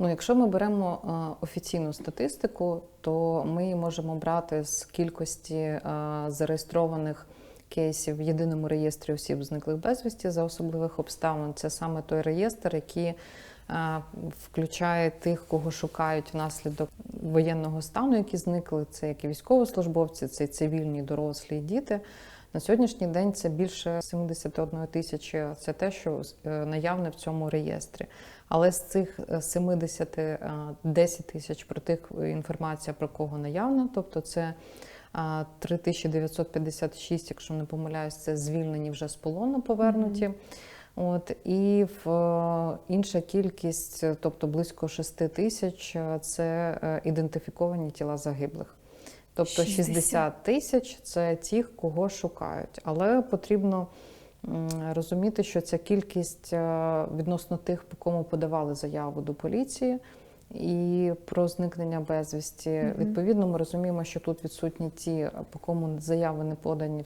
Ну, якщо ми беремо е, офіційну статистику, то ми можемо брати з кількості е, зареєстрованих кейсів в єдиному реєстрі осіб зниклих безвісті за особливих обставин. Це саме той реєстр, який е, включає тих, кого шукають внаслідок воєнного стану, які зникли. Це як і військовослужбовці, це і цивільні, дорослі і діти. На сьогоднішній день це більше 71 тисячі. Це те, що е, наявне в цьому реєстрі. Але з цих е, 70 е, 10 тисяч про тих е, інформація про кого наявна, тобто це 3956, якщо не помиляюсь, це звільнені вже з полону повернуті. От і в е, інша кількість, е, тобто близько 6 тисяч, е, це е, ідентифіковані тіла загиблих. Тобто 60 60 тисяч це ті, кого шукають. Але потрібно розуміти, що ця кількість е, відносно тих, по кому подавали заяву до поліції. І про зникнення безвісті. Мгм. Відповідно, ми розуміємо, що тут відсутні ті, по кому заяви не подані